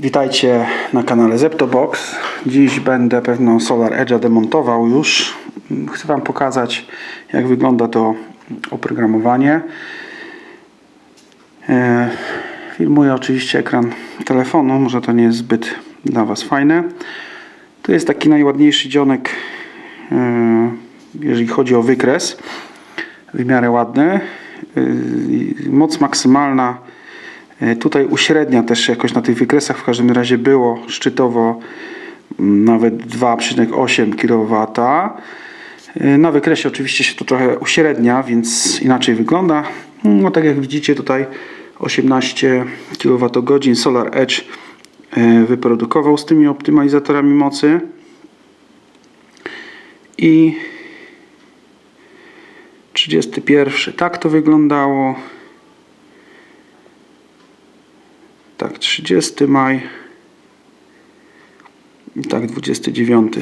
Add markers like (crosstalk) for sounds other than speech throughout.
Witajcie na kanale Zeptobox. Dziś będę pewno Solar Edge'a demontował już. Chcę Wam pokazać jak wygląda to oprogramowanie. E, Filmuję oczywiście ekran telefonu, może to nie jest zbyt dla Was fajne. To jest taki najładniejszy dzionek, e, jeżeli chodzi o wykres. W miarę ładny. E, Moc maksymalna Tutaj uśrednia też jakoś na tych wykresach w każdym razie było szczytowo mm, nawet 2,8 kW. E, Na wykresie oczywiście się to trochę uśrednia, więc inaczej wygląda. No tak jak widzicie tutaj 18 kWh Solar Edge e, wyprodukował z tymi optymalizatorami mocy. I 31 tak to wyglądało. Tak, 30 maj. I tak, 29.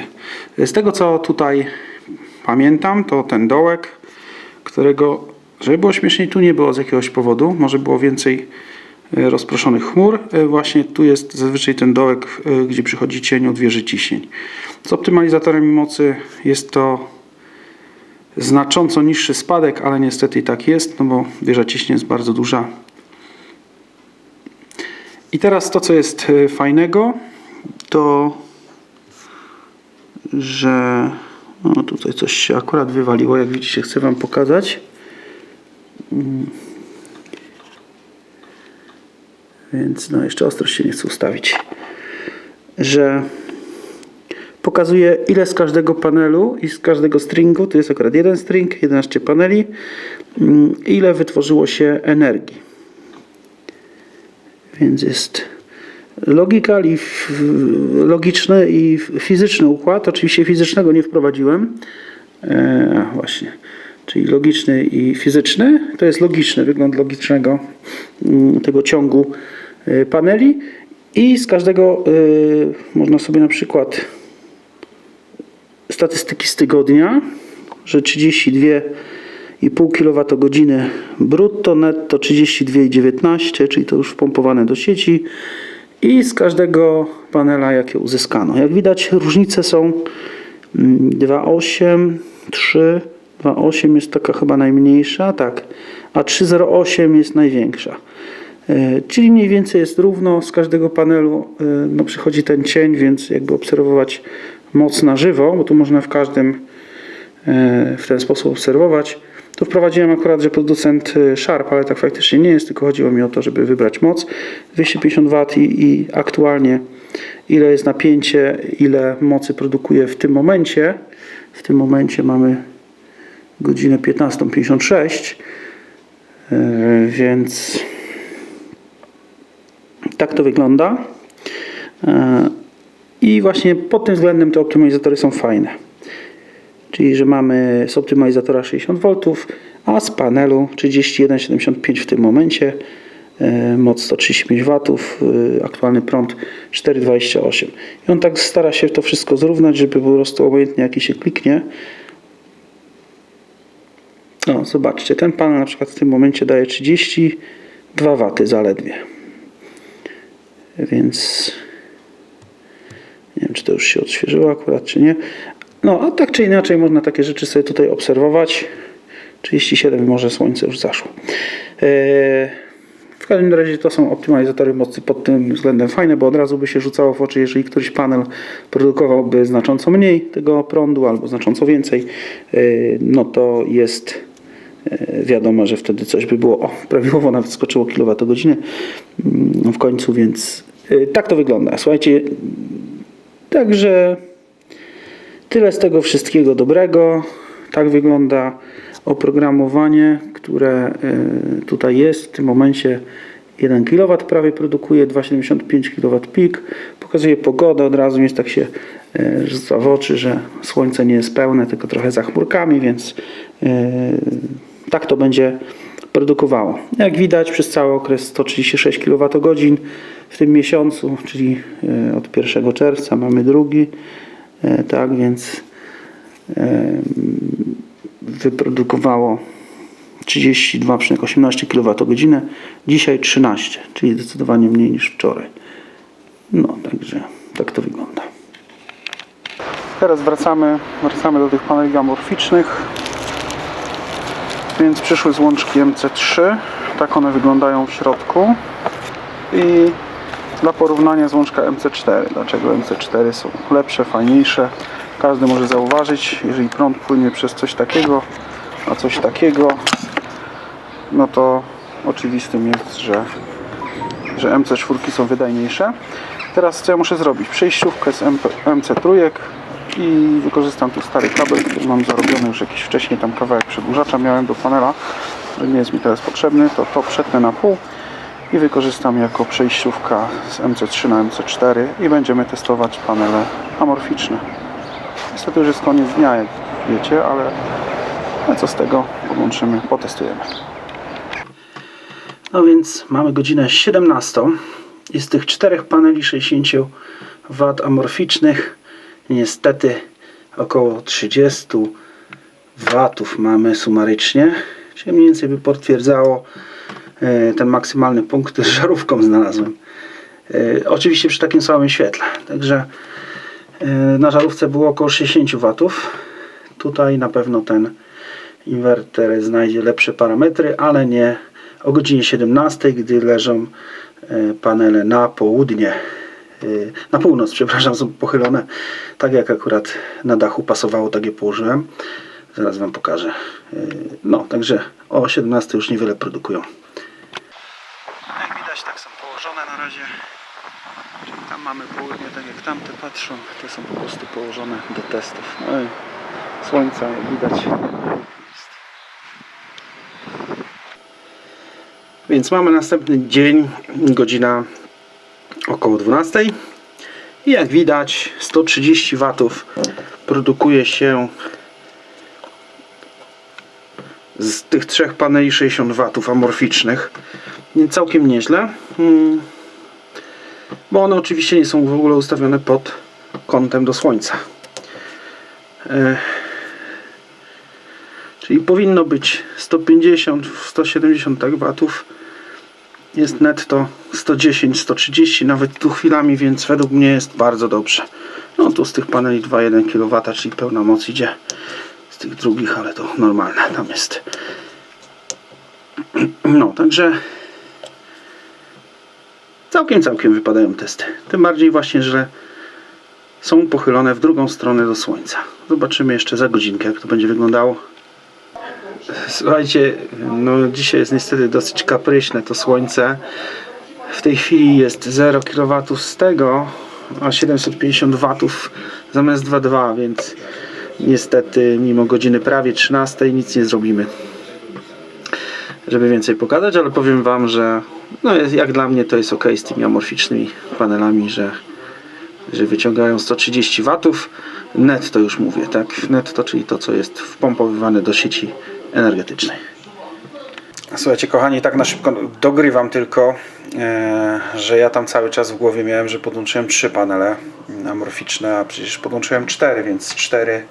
Z tego co tutaj pamiętam, to ten dołek, którego, żeby było śmieszniej, tu nie było z jakiegoś powodu. Może było więcej e, rozproszonych chmur. E, Właśnie tu jest zazwyczaj ten dołek, e, gdzie przychodzi cień od wieży ciśnień. Z optymalizatorem mocy jest to znacząco niższy spadek, ale niestety i tak jest, no bo wieża ciśnień jest bardzo duża. I teraz to, co jest e, fajnego, to że no tutaj coś się akurat wywaliło, jak widzicie, chcę Wam pokazać. Mm. Więc no jeszcze ostrość się nie chcę ustawić. Że pokazuje ile z każdego panelu i z każdego stringu, to jest akurat jeden string, 11 paneli, mm, ile wytworzyło się energii. Więc jest logika logiczny i fizyczny układ. Oczywiście fizycznego nie wprowadziłem. E, właśnie. Czyli logiczny i fizyczny. To jest logiczny, wygląd logicznego mm, tego ciągu e, paneli. I z każdego e, można sobie na przykład statystyki z tygodnia, że 32,5 kWh brutto, netto 32,19, czyli to już wpompowane do sieci i z każdego panela jakie uzyskano. Jak widać różnice są mm, 2,8, 3, 2,8 jest taka chyba najmniejsza, tak, a 3,08 jest największa. E, Czyli mniej więcej jest równo z każdego panelu e, no, przychodzi ten cień, więc jakby obserwować moc na żywo, bo tu można w każdym e, w ten sposób obserwować. Tu wprowadziłem akurat, że producent e, Sharp, ale tak faktycznie nie jest, tylko chodziło mi o to, żeby wybrać moc 250 W i, i aktualnie ile jest napięcie, ile mocy produkuje w tym momencie. W tym momencie mamy godzinę 15.56, e, więc tak to wygląda. E, I właśnie pod tym względem te optymalizatory są fajne. Czyli, że mamy z optymalizatora 60 V, a z panelu 31,75 w tym momencie, e, moc 135 W, e, aktualny prąd 4,28. I on tak stara się to wszystko zrównać, żeby po prostu obojętnie jaki się kliknie. O, zobaczcie, ten panel na przykład w tym momencie daje 32 W zaledwie. Więc nie wiem, czy to już się odświeżyło akurat, czy nie. No, a tak czy inaczej można takie rzeczy sobie tutaj obserwować. 37 może słońce już zaszło. Eee, w każdym razie to są optymalizatory mocy pod tym względem fajne, bo od razu by się rzucało w oczy, jeżeli któryś panel produkowałby znacząco mniej tego prądu albo znacząco więcej, eee, no to jest e, wiadomo, że wtedy coś by było, o, prawidłowo nawet skoczyło kilowatogodzinę mm, w końcu, więc e, tak to wygląda. Słuchajcie, także tyle z tego wszystkiego dobrego. Tak wygląda oprogramowanie, które y, tutaj jest. W tym momencie 1 kW prawie produkuje, 2,75 kW pik. Pokazuje pogodę, od razu jest tak się y, rzuca w oczy, że słońce nie jest pełne, tylko trochę za chmurkami, więc y, tak to będzie produkowało. Jak widać przez cały okres 136 kWh w tym miesiącu, czyli y, od 1 czerwca mamy drugi, y, tak więc y, wyprodukowało 32,18 kWh, dzisiaj 13, czyli zdecydowanie mniej niż wczoraj. No, także tak to wygląda. Teraz wracamy, wracamy do tych paneli amorficznych. Więc przyszły złączki MC3. Tak one wyglądają w środku. I dla porównania złączka MC4. Dlaczego MC4 są lepsze, fajniejsze? Każdy może zauważyć, jeżeli prąd płynie przez coś takiego, a coś takiego, no to oczywistym jest, że, że MC4 są wydajniejsze. Teraz co ja muszę zrobić? Przejściówkę z MP, MC3 i wykorzystam tu stary kabel, który mam zarobiony już jakiś wcześniej, tam kawałek przedłużacza miałem do panela, nie jest mi teraz potrzebny, to to przetnę na pół i wykorzystam jako przejściówka z MC3 na MC4 i będziemy testować panele amorficzne. Niestety już jest koniec dnia, jak wiecie, ale ale co z tego, podłączymy, potestujemy. No więc mamy godzinę 17 i z tych czterech paneli 60 W amorficznych niestety około 30 watów mamy sumarycznie, czyli mniej więcej by potwierdzało ten maksymalny punkt, z żarówką znalazłem. E, Oczywiście przy takim samym świetle, także e, na żarówce było około 60 watów. Tutaj na pewno ten inwerter znajdzie lepsze parametry, ale nie o godzinie 17, gdy leżą e, panele na południe, e, na północ, przepraszam, są pochylone, tak jak akurat na dachu pasowało, tak je położyłem. Zaraz Wam pokażę. E, No, także o 17 już niewiele produkują. Jak widać, tak są położone na razie. Czyli tam mamy południe, tak jak tamte patrzą, te są po prostu położone do testów. No i słońca, jak widać. Więc mamy następny dzień, godzina około 12. I jak widać 130 watów produkuje się z tych trzech paneli 60 watów amorficznych. Więc całkiem nieźle. Bo one oczywiście nie są w ogóle ustawione pod kątem do słońca. E, Czyli powinno być 150, 170 tak watów. Jest netto 110, 130 nawet tu chwilami, więc według mnie jest bardzo dobrze. No tu z tych paneli 2,1 kW, czyli pełna moc idzie z tych drugich, ale to normalne tam jest. (clears throat) No, także całkiem, całkiem wypadają testy. Tym bardziej właśnie, że są pochylone w drugą stronę do słońca. Zobaczymy jeszcze za godzinkę, jak to będzie wyglądało. Słuchajcie, no dzisiaj jest niestety dosyć kapryśne to słońce. W tej chwili jest 0 kW z tego, a 750 W zamiast 2,2, więc niestety mimo godziny prawie 13 nic nie zrobimy. Żeby więcej pokazać, ale powiem Wam, że no jak dla mnie to jest ok z tymi amorficznymi panelami, że, że wyciągają 130 W. Netto już mówię, tak? Netto, czyli to co jest wpompowywane do sieci energetycznej. Słuchajcie, kochani, tak na szybko dogrywam tylko, e, że ja tam cały czas w głowie miałem, że podłączyłem trzy panele amorficzne, a przecież podłączyłem cztery, więc cztery,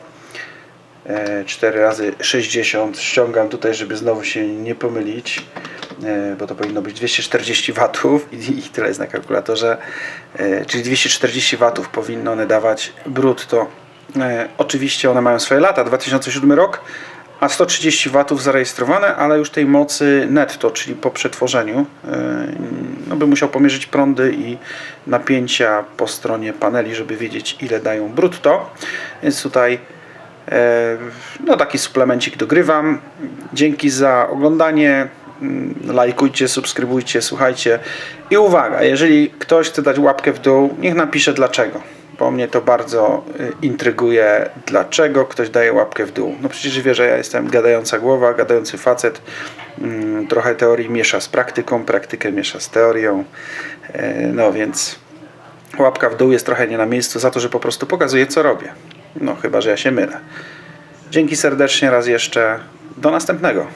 e, cztery razy 60 ściągam tutaj, żeby znowu się nie pomylić, e, bo to powinno być 240 watów i, tyle jest na kalkulatorze, e, czyli 240 watów powinno one dawać brutto. E, oczywiście one mają swoje lata, 2007 rok, a 130 watów zarejestrowane, ale już tej mocy netto, czyli po przetworzeniu, no by musiał pomierzyć prądy i napięcia po stronie paneli, żeby wiedzieć ile dają brutto. Więc tutaj no taki suplemencik dogrywam. Dzięki za oglądanie. Yy, Lajkujcie, subskrybujcie, słuchajcie. I uwaga, jeżeli ktoś chce dać łapkę w dół, niech napisze dlaczego bo mnie to bardzo y, intryguje, dlaczego ktoś daje łapkę w dół. No przecież wie, że ja jestem gadająca głowa, gadający facet. Mm, Trochę teorii miesza z praktyką, praktykę miesza z teorią. E, No więc łapka w dół jest trochę nie na miejscu za to, że po prostu pokazuję, co robię. No chyba, że ja się mylę. Dzięki serdecznie raz jeszcze. Do następnego.